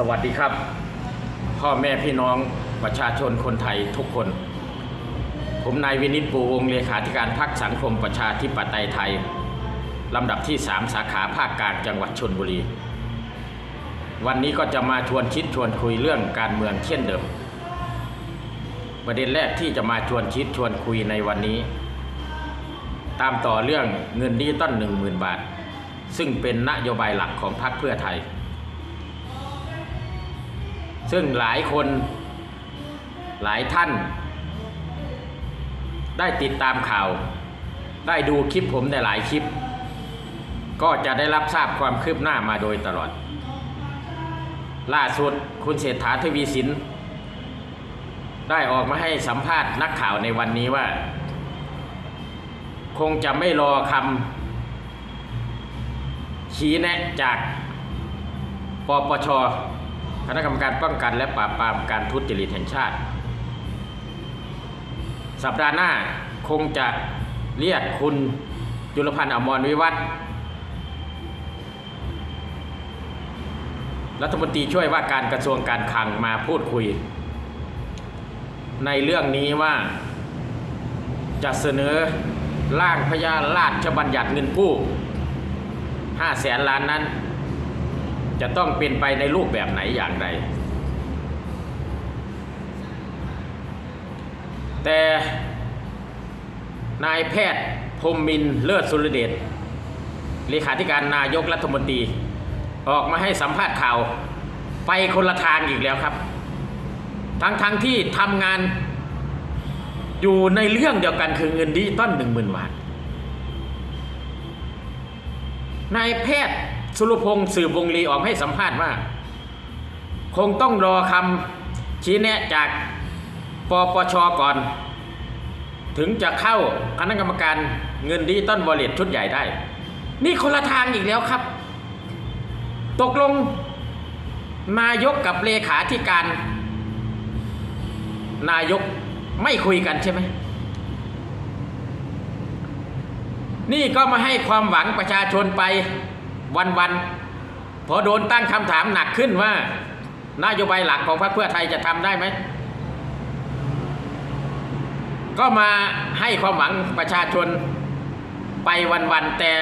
สวัสดีครับ พ่อแม่พี่น้องประชาชนคนไทยทุกคน ผมนายวินิตปูวงเลขาธิการพักสังคมประชาธิปไตยไทย ลำดับที่ 3 สาขาภาคกลางจังหวัดชนบุรี วันนี้ก็จะมาชวนคิดชวนคุยเรื่องการเมืองเช่นเดิม ประเด็นแรกที่จะมาชวนคิดชวนคุยในวันนี้ ตามต่อเรื่องเงินดิจิตอลหนึ่งหมื่นบาท ซึ่งเป็นนโยบายหลักของพรรคเพื่อไทย ซึ่งหลายคนหลายท่าน ได้ติดตามข่าว ได้ดูคลิปผมในหลายคลิป ก็จะได้รับทราบความคืบหน้ามาโดยตลอด ล่าสุดคุณเศรษฐาทวีสิน ได้ออกมาให้สัมภาษณ์นักข่าวในวันนี้ว่า คงจะไม่รอคำชี้แนะจากปปช คณะกรรมการป้องกันและปราบปรามการทุจริตแห่งชาติ สัปดาห์หน้าคงจะเรียกคุณจุลพันธ์อมรวิวัฒน์รัฐมนตรีช่วยว่าการกระทรวงการคลังมาพูดคุย ในเรื่องนี้ว่าจะเสนอร่างพยาราชบัญญัติเงินกู้ 5 แสนล้านนั้น จะต้องเป็นไปในรูปแบบไหนอย่างไร แต่นายแพทย์พรมมินเลิศสุรเดชเลขาธิการนายกรัฐมนตรี ออกมาให้สัมภาษณ์ข่าวไปคนละทางอีกแล้วครับ ทั้งทั้งๆที่ทำงานอยู่ในเรื่องเดียวกันคือเงินดิจิตอลหนึ่งหมื่นบาทนายแพทย์ สุรพงศ์สืบวงลีออกให้สัมภาษณ์ว่า คงต้องรอคำชี้แนะจากปปชก่อน ถึงจะเข้าคณะกรรมการเงินดิจิตอลวอลเล็ตชุดใหญ่ได้ นี่คนละทางอีกแล้วครับ ตกลงนายกกับเลขาธิการ นายกไม่คุยกันใช่ไหม นี่ก็มาให้ความหวังประชาชนไป วันๆพอโดนตั้งคำถามหนักขึ้นว่า นโยบายหลักของพรรคเพื่อไทยจะทำได้ไหม ก็มาให้ความหวังประชาชนไปวันๆแต่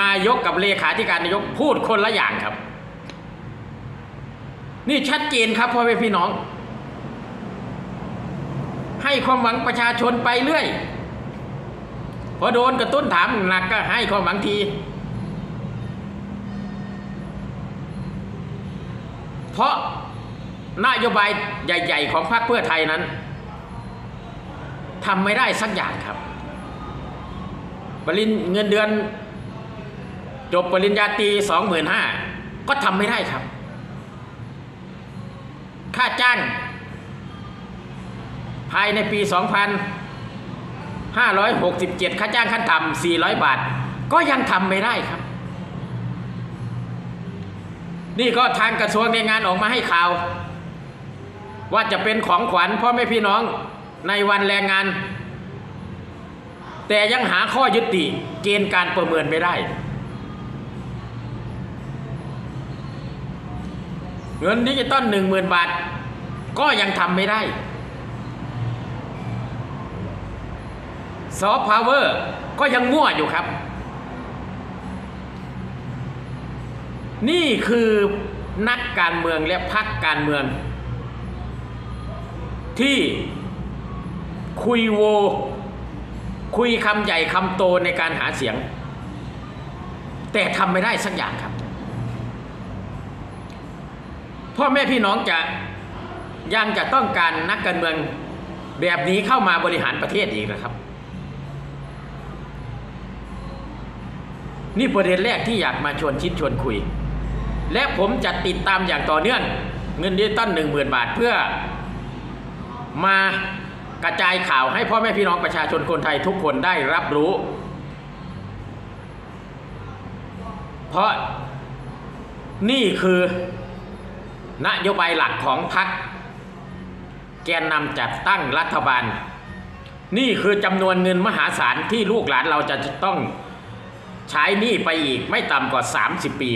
นายกกับเลขาธิการนายกพูดคนละอย่างครับ นี่ชัดเจนครับพ่อแม่พี่น้อง ให้ความหวังประชาชนไปเรื่อยพอโดนกระตุ้นถามหนักก็ให้ความหวังที เพ ราะนโยบายใหญ่ ๆ ของพรรคเพื่อไทยนั้นทำไม่ได้สักอย่างครับ ปริญเงินเดือน จบปริญญาตรีสองหมื่นห้าก็ทำไม่ได้ครับ ค่าจ้าง ภายในปี2567ค่าจ้างขั้นต่ำ400บาท ก็ยังทำไม่ได้ครับ นี่ก็ทางกระทรวงแรงงานออกมาให้ข่าว ว่าจะเป็นของขวัญพ่อแม่พี่น้องในวันแรงงาน แต่ยังหาข้อยุติเกณฑ์การประเมินไม่ได้ เงินดิจิตอลหนึ่งหมื่นบาท ก็ยังทำไม่ได้ซอฟต์พาวเวอร์ก็ยังมั่วอยู่ครับ นี่คือนักการเมืองและพักการเมือง ที่คุยโว คุยคำใหญ่คำโตในการหาเสียง แต่ทำไม่ได้สักอย่างครับ พ่อแม่พี่น้องจะยังจะต้องการนักการเมืองแบบนี้เข้ามาบริหารประเทศอีกนะครับ นี่ประเด็นแรกที่อยากมาชวนคิดชวนคุย และผมจะติดตามอย่างต่อเนื่องเงินดิจิตอลหนึ่งหมื่นบาทเพื่อมากระจายข่าวให้พ่อแม่พี่น้องประชาชนคนไทยทุกคนได้รับรู้ เพราะนี่คือนโยบายหลักของพรรคแกนนำจัดตั้งรัฐบาล นี่คือจำนวนเงินมหาศาลที่ลูกหลานเราจะต้องใช้นี้ไปอีกไม่ต่ำกว่า 30 ปี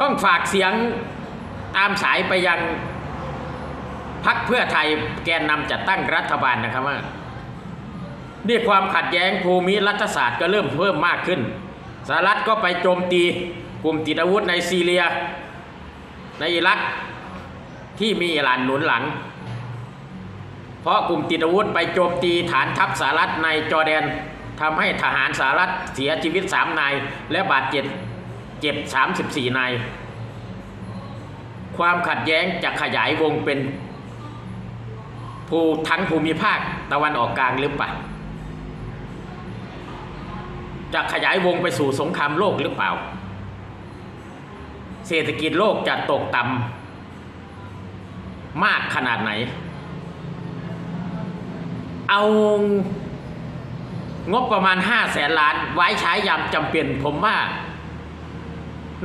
ต้องฝากเสียงตามสายไปยังพักเพื่อไทยแกนนำจัดตั้งรัฐบาลนะครับว่านี่ความขัดแย้งภูมิรัฐศาสตร์ก็เริ่มเพิ่มมากขึ้นสหรัฐก็ไปโจมตีกลุ่มติดอาวุธในซีเรีย ในอิรักที่มีอิหร่านหนุนหลัง เพราะกลุ่มติดอาวุธไปโจมตีฐานทัพสหรัฐในจอร์แดนทำให้ทหารสหรัฐเสียชีวิต3นายและบาดเจ็บ เจ็บ 34 นาย ความขัดแย้งจะขยายวงเป็นภูทั้งภูมิภาคตะวันออกกลางหรือเปล่า จะขยายวงไปสู่สงครามโลกหรือเปล่า เศรษฐกิจโลกจะตกต่ำมากขนาดไหน เอางบประมาณห้าแสนล้านไว้ใช้ยามจำเป็นผมว่า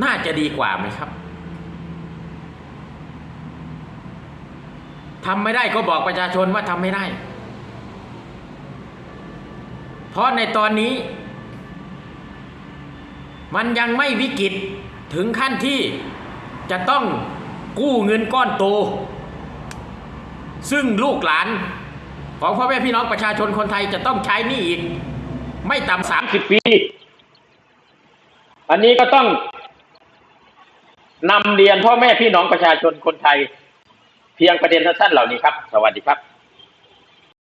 น่าจะดีกว่าไหมครับทำไม่ได้ก็บอกประชาชนว่าทำไม่ได้ เพราะในตอนนี้ มันยังไม่วิกฤตถึงขั้นที่จะต้องกู้เงินก้อนโต ซึ่งลูกหลาน ของพ่อแม่พี่น้องประชาชนคนไทยจะต้องใช้หนี้อีก ไม่ต่ำสามสิบปี อันนี้ก็ต้อง นำเรียนพ่อแม่พี่น้องประชาชนคนไทย เพียงประเด็นสั้นๆเหล่านี้ครับ สวัสดีครับ